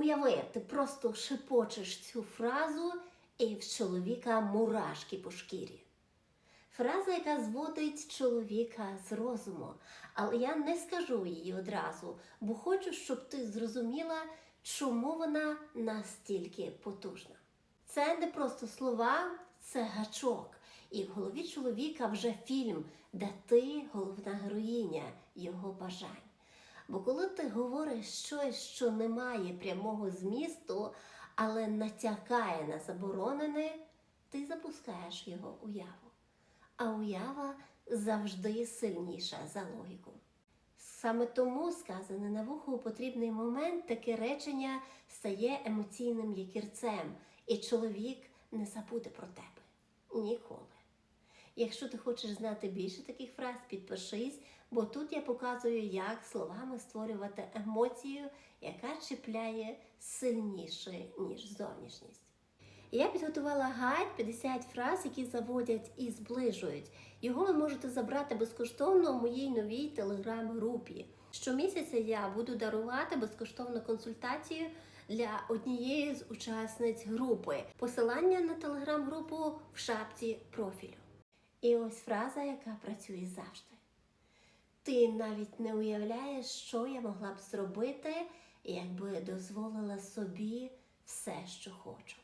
Уяви, ти просто шепочеш цю фразу, і в чоловіка мурашки по шкірі. Фраза, яка зводить чоловіка з розуму, але я не скажу її одразу, бо хочу, щоб ти зрозуміла, чому вона настільки потужна. Це не просто слова, це гачок. І в голові чоловіка вже фільм, де ти головна героїня його бажань. Бо коли ти говориш щось, що не має прямого змісту, але натякає на заборонене, ти запускаєш його уяву. А уява завжди сильніша за логіку. Саме тому сказане на вухо у потрібний момент таке речення стає емоційним якірцем, і чоловік не забуде про тебе ніколи. Якщо ти хочеш знати більше таких фраз, підпишись, бо тут я показую, як словами створювати емоцію, яка чіпляє сильніше, ніж зовнішність. Я підготувала гайд 50 фраз, які заводять і зближують. Його ви можете забрати безкоштовно у моїй новій телеграм-групі. Щомісяця я буду дарувати безкоштовну консультацію для однієї з учасниць групи. Посилання на телеграм-групу в шапці профілю. І ось фраза, яка працює завжди. Ти навіть не уявляєш, що я могла б зробити, якби дозволила собі все, що хочу.